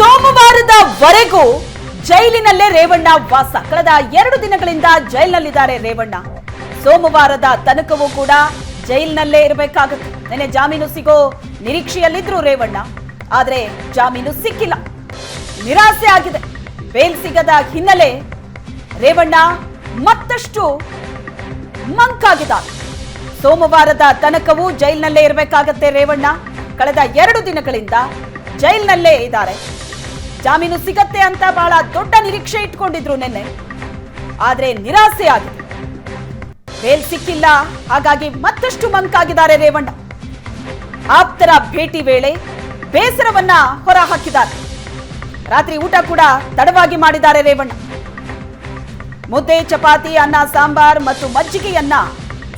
ಸೋಮವಾರದವರೆಗೂ ಜೈಲಿನಲ್ಲೇ ರೇವಣ್ಣ ವಾಸ. ಕಳೆದ ಎರಡು ದಿನಗಳಿಂದ ಜೈಲಿನಲ್ಲಿದ್ದಾರೆ ರೇವಣ್ಣ. ಸೋಮವಾರದ ತನಕವೂ ಕೂಡ ಜೈಲಿನಲ್ಲೇ ಇರಬೇಕಾಗುತ್ತೆ. ನೆನೆ ಜಾಮೀನು ಸಿಗೋ ನಿರೀಕ್ಷೆಯಲ್ಲಿದ್ರು ರೇವಣ್ಣ. ಆದ್ರೆ ಜಾಮೀನು ಸಿಕ್ಕಿಲ್ಲ. ನಿರಾಸೆ ಆಗಿದೆ. ಬೇಲ್ ಸಿಗದ ಹಿನ್ನೆಲೆ ರೇವಣ್ಣ ಮತ್ತಷ್ಟು ಮಂಕಾಗಿದ್ದಾರೆ. ಸೋಮವಾರದ ತನಕವೂ ಜೈಲಿನಲ್ಲೇ ಇರಬೇಕಾಗತ್ತೆ ರೇವಣ್ಣ. ಕಳೆದ ಎರಡು ದಿನಗಳಿಂದ ಜೈಲಿನಲ್ಲೇ ಇದ್ದಾರೆ. ಜಾಮೀನು ಸಿಗತ್ತೆ ಅಂತ ಬಹಳ ದೊಡ್ಡ ನಿರೀಕ್ಷೆ ಇಟ್ಕೊಂಡಿದ್ರು ನಿನ್ನೆ. ಆದ್ರೆ ನಿರಾಸೆ ಆಗಿದೆ. ಬೇಲ್ ಸಿಕ್ಕಿಲ್ಲ, ಹಾಗಾಗಿ ಮತ್ತಷ್ಟು ಮಂಕಾಗಿದ್ದಾರೆ ರೇವಣ್ಣ. ಆಪ್ತರ ಭೇಟಿ ವೇಳೆ ಬೇಸರವನ್ನ ಹೊರ ಹಾಕಿದ್ದಾರೆ ರಾತ್ರಿ ಊಟ ಕೂಡ ತಡವಾಗಿ ಮಾಡಿದ್ದಾರೆ ರೇವಣ್ಣ. ಮುದ್ದೆ, ಚಪಾತಿ, ಅನ್ನ, ಸಾಂಬಾರ್ ಮತ್ತು ಮಜ್ಜಿಗೆಯನ್ನ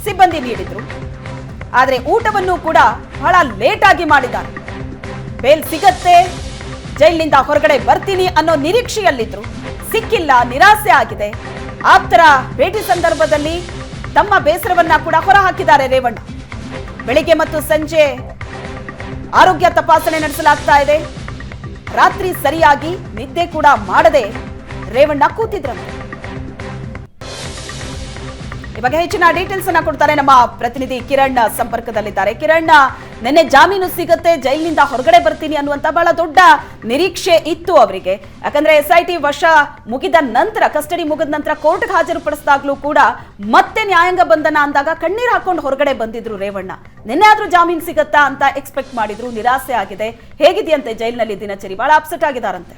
ಸಿಬ್ಬಂದಿ ನೀಡಿದ್ರು. ಆದರೆ ಊಟವನ್ನು ಕೂಡ ಬಹಳ ಲೇಟ್ ಆಗಿ ಮಾಡಿದ್ದಾರೆ. ಬೇಲ್ ಸಿಗತ್ತೆ ಜೈಲಿನಿಂದ ಹೊರಗಡೆ ಬರ್ತೀನಿ ಅನ್ನೋ ನಿರೀಕ್ಷೆಯಲ್ಲಿದ್ರು ಸಿಕ್ಕಿಲ್ಲ, ನಿರಾಸೆ ಆಗಿದೆ. ಆಪ್ತರ ಭೇಟಿ ಸಂದರ್ಭದಲ್ಲಿ ತಮ್ಮ ಬೇಸರವನ್ನ ಕೂಡ ಹೊರ ಹಾಕಿದ್ದಾರೆ ರೇವಣ್ಣ. ಬೆಳಿಗ್ಗೆ ಮತ್ತು ಸಂಜೆ ಆರೋಗ್ಯ ತಪಾಸಣೆ ನಡೆಸಲಾಗ್ತಾ ಇದೆ. ರಾತ್ರಿ ಸರಿಯಾಗಿ ನಿದ್ದೆ ಕೂಡ ಮಾಡದೆ ರೇವಣ್ಣ ಕೂತಿದ್ರು ಬಗ್ಗೆ ಹೆಚ್ಚಿನ ಡೀಟೇಲ್ಸ್ ಅನ್ನ ಕೊಡ್ತಾರೆ ನಮ್ಮ ಪ್ರತಿನಿಧಿ ಕಿರಣ್ ಸಂಪರ್ಕದಲ್ಲಿದ್ದಾರೆ. ಕಿರಣ್ ನಿನ್ನೆ ಜಾಮೀನು ಸಿಗತ್ತೆ, ಜೈಲಿನಿಂದ ಹೊರಗಡೆ ಬರ್ತೀನಿ ಅನ್ನುವಂತ ಬಹಳ ದೊಡ್ಡ ನಿರೀಕ್ಷೆ ಇತ್ತು ಅವರಿಗೆ. ಯಾಕಂದ್ರೆ ಎಸ್ ಐ ಟಿ ವಶ ಮುಗಿದ ನಂತರ, ಕಸ್ಟಡಿ ಮುಗಿದ ನಂತರ ಕೋರ್ಟ್ಗೆ ಹಾಜರುಪಡಿಸಿದಾಗ್ಲೂ ಕೂಡ ಮತ್ತೆ ನ್ಯಾಯಾಂಗ ಬಂಧನ ಅಂದಾಗ ಕಣ್ಣೀರು ಹಾಕೊಂಡು ಹೊರಗಡೆ ಬಂದಿದ್ರು ರೇವಣ್ಣ. ನಿನ್ನೆ ಆದ್ರೂ ಜಾಮೀನು ಸಿಗತ್ತಾ ಅಂತ ಎಕ್ಸ್ಪೆಕ್ಟ್ ಮಾಡಿದ್ರು, ನಿರಾಸೆ ಆಗಿದೆ. ಹೇಗಿದೆಯಂತೆ ಜೈಲಿನಲ್ಲಿ ದಿನಚರಿ? ಬಹಳ ಅಪ್ಸೆಟ್ ಆಗಿದಾರಂತೆ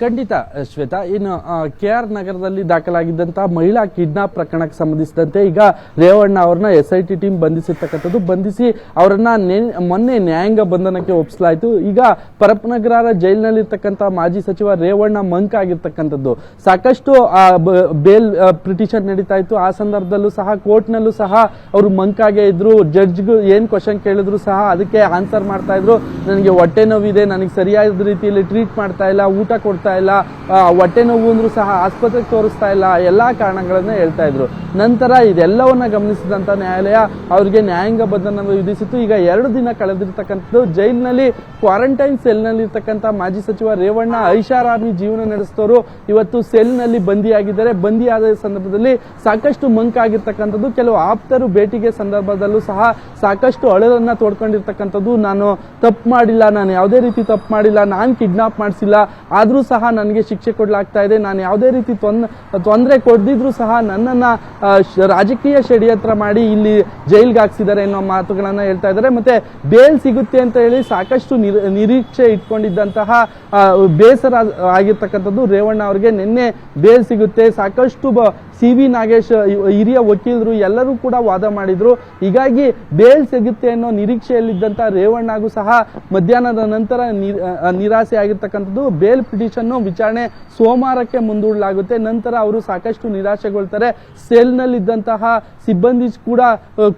ಖಂಡಿತ ಶ್ವೇತಾ. ಇನ್ನು ಕೆ ಆರ್ ನಗರದಲ್ಲಿ ದಾಖಲಾಗಿದ್ದಂತಹ ಮಹಿಳಾ ಕಿಡ್ನಾಪ್ ಪ್ರಕರಣಕ್ಕೆ ಸಂಬಂಧಿಸಿದಂತೆ ಈಗ ರೇವಣ್ಣ ಅವ್ರನ್ನ ಎಸ್ ಐ ಟಿ ಟೀಮ್ ಬಂಧಿಸಿರ್ತಕ್ಕಂಥದ್ದು. ಬಂಧಿಸಿ ಅವರನ್ನ ಮೊನ್ನೆ ನ್ಯಾಯಾಂಗ ಬಂಧನಕ್ಕೆ ಒಪ್ಪಿಸಲಾಯಿತು. ಈಗ ಪರಪನಗರ ಜೈಲಿನಲ್ಲಿರ್ತಕ್ಕಂಥ ಮಾಜಿ ಸಚಿವ ರೇವಣ್ಣ ಮಂಕ್ ಆಗಿರ್ತಕ್ಕಂಥದ್ದು. ಸಾಕಷ್ಟು ಬೇಲ್ ಪಿಟಿಷನ್ ನಡೀತಾ ಇತ್ತು. ಆ ಸಂದರ್ಭದಲ್ಲೂ ಸಹ, ಕೋರ್ಟ್ನಲ್ಲೂ ಸಹ ಅವರು ಮಂಕಾಗೆ ಇದ್ರು. ಜಡ್ಜ್ಗೂ ಏನು ಕ್ವಶನ್ ಕೇಳಿದ್ರು ಸಹ ಅದಕ್ಕೆ ಆನ್ಸರ್ ಮಾಡ್ತಾ ಇದ್ರು. ನನಗೆ ಹೊಟ್ಟೆ ನೋವಿದೆ, ನನಗೆ ಸರಿಯಾದ ರೀತಿಯಲ್ಲಿ ಟ್ರೀಟ್ ಮಾಡ್ತಾ ಇಲ್ಲ, ಊಟ ಕೊಡ್ತಾ ಇಲ್ಲ ಹೊಟ್ಟೆ ನೋವು ಅಂದ್ರೂ ಸಹ ಆಸ್ಪತ್ರೆಗೆ ತೋರಿಸ್ತಾ ಇಲ್ಲ ಎಲ್ಲಾ ಕಾರಣಗಳನ್ನ ಹೇಳ್ತಾ ಇದ್ರು. ನಂತರ ಇದೆಲ್ಲವನ್ನ ಗಮನಿಸಿದಂತ ನ್ಯಾಯಾಲಯ ಅವರಿಗೆ ನ್ಯಾಯಾಂಗ ಬಂಧನ ವಿಧಿಸಿತು ಈಗ ಎರಡು ದಿನ ಕಳೆದಿರ್ತಕ್ಕಂಥದ್ದು ಜೈಲಿನಲ್ಲಿ, ಕ್ವಾರಂಟೈನ್ ಸೆಲ್ನಲ್ಲಿ ಇರ್ತಕ್ಕಂಥ ಮಾಜಿ ಸಚಿವ ರೇವಣ್ಣ ಐಷಾರಾಮಿ ಜೀವನ ನಡೆಸಿದವರು ಇವತ್ತು ಸೆಲ್ನಲ್ಲಿ ಬಂದಿಯಾಗಿದ್ದಾರೆ. ಬಂದಿಯಾದ ಸಂದರ್ಭದಲ್ಲಿ ಸಾಕಷ್ಟು ಮಂಕಾಗಿರ್ತಕ್ಕಂಥದ್ದು, ಕೆಲವು ಆಪ್ತರು ಭೇಟಿಗೆ ಸಂದರ್ಭದಲ್ಲೂ ಸಹ ಸಾಕಷ್ಟು ಅಳಲನ್ನ ತೋಡ್ಕೊಂಡಿರ್ತಕ್ಕಂಥದ್ದು. ನಾನು ತಪ್ಪು ಮಾಡಿಲ್ಲ, ನಾನು ಯಾವುದೇ ರೀತಿ ತಪ್ಪು ಮಾಡಿಲ್ಲ, ನಾನು ಕಿಡ್ನಾಪ್ ಮಾಡಿಸಿಲ್ಲ, ಆದರೂ ಸಹ ನನಗೆ ಶಿಕ್ಷೆ ಕೊಡಲಾಗ್ತಾ ಇದೆ. ನಾನು ಯಾವುದೇ ರೀತಿ ತೊಂದರೆ ಕೊಡ್ದಿದ್ರು ಸಹ ನನ್ನನ್ನ ರಾಜಕೀಯ ಷಡ್ಯಂತ್ರ ಮಾಡಿ ಇಲ್ಲಿ ಜೈಲ್ಗೆ ಹಾಕ್ಸಿದ್ದಾರೆ ಅನ್ನೋ ಮಾತುಗಳನ್ನ ಹೇಳ್ತಾ ಇದ್ದಾರೆ. ಮತ್ತೆ ಬೇಲ್ ಸಿಗುತ್ತೆ ಅಂತ ಹೇಳಿ ಸಾಕಷ್ಟು ನಿರ್- ನಿರೀಕ್ಷೆ ಇಟ್ಕೊಂಡಿದ್ದಂತಹ ಬೇಸರ ಆಗಿರ್ತಕ್ಕಂಥದ್ದು ರೇವಣ್ಣ ಅವರಿಗೆ. ನಿನ್ನೆ ಬೇಲ್ ಸಿಗುತ್ತೆ. ಸಾಕಷ್ಟು ಸಿ ವಿ ನಾಗೇಶ್ ಹಿರಿಯ ವಕೀಲರು ಎಲ್ಲರೂ ಕೂಡ ವಾದ ಮಾಡಿದ್ರು. ಹೀಗಾಗಿ ಬೇಲ್ ಸಿಗುತ್ತೆ ಅನ್ನೋ ನಿರೀಕ್ಷೆಯಲ್ಲಿದ್ದಂತ ರೇವಣ್ಣಗೂ ಸಹ ಮಧ್ಯಾಹ್ನದ ನಂತರ ನಿರಾಸೆ ಆಗಿರ್ತಕ್ಕಂಥದ್ದು. ಬೇಲ್ ಪಿಟಿಷನ್ ವಿಚಾರಣೆ ಸೋಮವಾರಕ್ಕೆ ಮುಂದೂಡಲಾಗುತ್ತೆ. ನಂತರ ಅವರು ಸಾಕಷ್ಟು ನಿರಾಶೆಗೊಳ್ತಾರೆ. ಸೆಲ್ನಲ್ಲಿದ್ದಂತಹ ಸಿಬ್ಬಂದಿ ಕೂಡ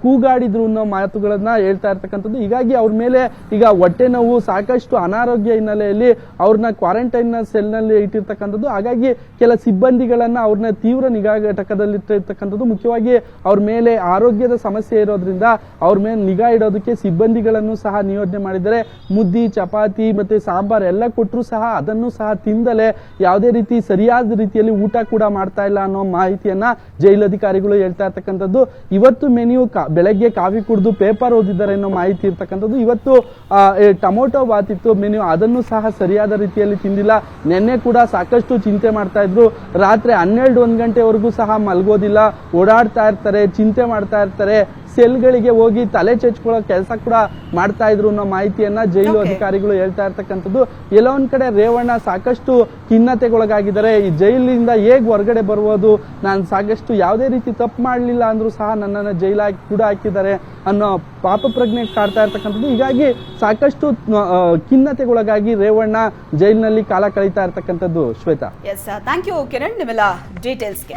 ಕೂಗಾಡಿದ್ರು ಅನ್ನೋ ಮಾತುಗಳನ್ನ ಹೇಳ್ತಾ ಇರ್ತಕ್ಕಂಥದ್ದು. ಹೀಗಾಗಿ ಅವ್ರ ಮೇಲೆ ಈಗ ಹೊಟ್ಟೆ ನೋವು, ಸಾಕಷ್ಟು ಅನಾರೋಗ್ಯ ಹಿನ್ನೆಲೆಯಲ್ಲಿ ಅವ್ರನ್ನ ಕ್ವಾರಂಟೈನ್ ಸೆಲ್ನಲ್ಲಿ ಇಟ್ಟಿರ್ತಕ್ಕಂಥದ್ದು. ಹಾಗಾಗಿ ಕೆಲ ಸಿಬ್ಬಂದಿಗಳನ್ನ ಅವ್ರನ್ನ ತೀವ್ರ ನಿಗಾ ಘಟಕದಲ್ಲಿ ಇಟ್ಟಿರ್ತಕ್ಕಂಥದ್ದು ಮುಖ್ಯವಾಗಿ ಅವ್ರ ಮೇಲೆ ಆರೋಗ್ಯದ ಸಮಸ್ಯೆ ಇರೋದ್ರಿಂದ ಅವ್ರ ಮೇಲೆ ನಿಗಾ ಇಡೋದಕ್ಕೆ ಸಿಬ್ಬಂದಿಗಳನ್ನು ಸಹ ನಿಯೋಜನೆ ಮಾಡಿದರೆ ಮುದ್ದಿ, ಚಪಾತಿ ಮತ್ತೆ ಸಾಂಬಾರ್ ಎಲ್ಲ ಕೊಟ್ಟರು ಸಹ ಅದನ್ನು ಸಹ ತಿಂದಲೆ ಯಾವುದೇ ರೀತಿ ಸರಿಯಾದ ರೀತಿಯಲ್ಲಿ ಊಟ ಕೂಡ ಮಾಡ್ತಾ ಇಲ್ಲ ಅನ್ನೋ ಮಾಹಿತಿಯನ್ನ ಜೈಲಧಿಕಾರಿಗಳು ಹೇಳ್ತಾ ಇರ್ತಕ್ಕಂಥದ್ದು, ಇವತ್ತು ಮೆನ್ಯು ಬೆಳಗ್ಗೆ ಕಾಫಿ ಕುಡಿದು ಪೇಪರ್ ಓದಿದ್ದಾರೆ ಅನ್ನೋ ಮಾಹಿತಿ ಇರ್ತಕ್ಕಂಥದ್ದು, ಇವತ್ತು ಟೊಮೊಟೊ ಬಾತ್ ಇತ್ತು ಮೆನ್ಯೂ ಅದನ್ನು ಸಹ ಸರಿಯಾದ ರೀತಿಯಲ್ಲಿ ತಿಂದಿಲ್ಲ. ನಿನ್ನೆ ಕೂಡ ಸಾಕಷ್ಟು ಚಿಂತೆ ಮಾಡ್ತಾ ಇದ್ರು. ರಾತ್ರಿ ಹನ್ನೆರಡು, ಒಂದು ಗಂಟೆವರೆಗೂ ಸಹ ಮಲಗೋದಿಲ್ಲ. ಓಡಾಡ್ತಾ ಇರ್ತಾರೆ, ಚಿಂತೆ ಮಾಡ್ತಾ ಇರ್ತಾರೆ. ಸೆಲ್ಗಳಿಗೆ ಹೋಗಿ ತಲೆ ಚೆಚ್ಕೊಳ್ಳೋ ಕೆಲಸ ಕೂಡ ಮಾಡ್ತಾ ಇದ್ರು ಅನ್ನೋ ಮಾಹಿತಿಯನ್ನ ಜೈಲು ಅಧಿಕಾರಿಗಳು ಹೇಳ್ತಾ ಇರ್ತಕ್ಕಂಥದ್ದು. ಎಲ್ಲೋ ಒಂದ್ ಕಡೆ ರೇವಣ್ಣ ಸಾಕಷ್ಟು ಖಿನ್ನತೆಗೊಳಗಾಗಿದ್ದಾರೆ. ಈ ಜೈಲಿಂದ ಹೇಗ್ ಹೊರಗಡೆ ಬರುವುದು ನಾನು ಸಾಕಷ್ಟು ಯಾವುದೇ ರೀತಿ ತಪ್ಪು ಮಾಡಲಿಲ್ಲ ಅಂದ್ರೂ ಸಹ ನನ್ನನ್ನು ಜೈಲಾಗಿ ಕೂಡ ಹಾಕಿದ್ದಾರೆ ಅನ್ನೋ ಪಾಪ ಪ್ರಜ್ಞೆ ಕಾಡ್ತಾ ಇರ್ತಕ್ಕಂಥದ್ದು. ಹೀಗಾಗಿ ಸಾಕಷ್ಟು ಖಿನ್ನತೆಗೊಳಗಾಗಿ ರೇವಣ್ಣ ಜೈಲಿನಲ್ಲಿ ಕಾಲ ಕಳೀತಾ ಇರ್ತಕ್ಕಂಥದ್ದು Shweta. Yes thank you Kiran ನಿಮ್ಮೆಲ್ಲ ಡೀಟೇಲ್ಸ್ಗೆ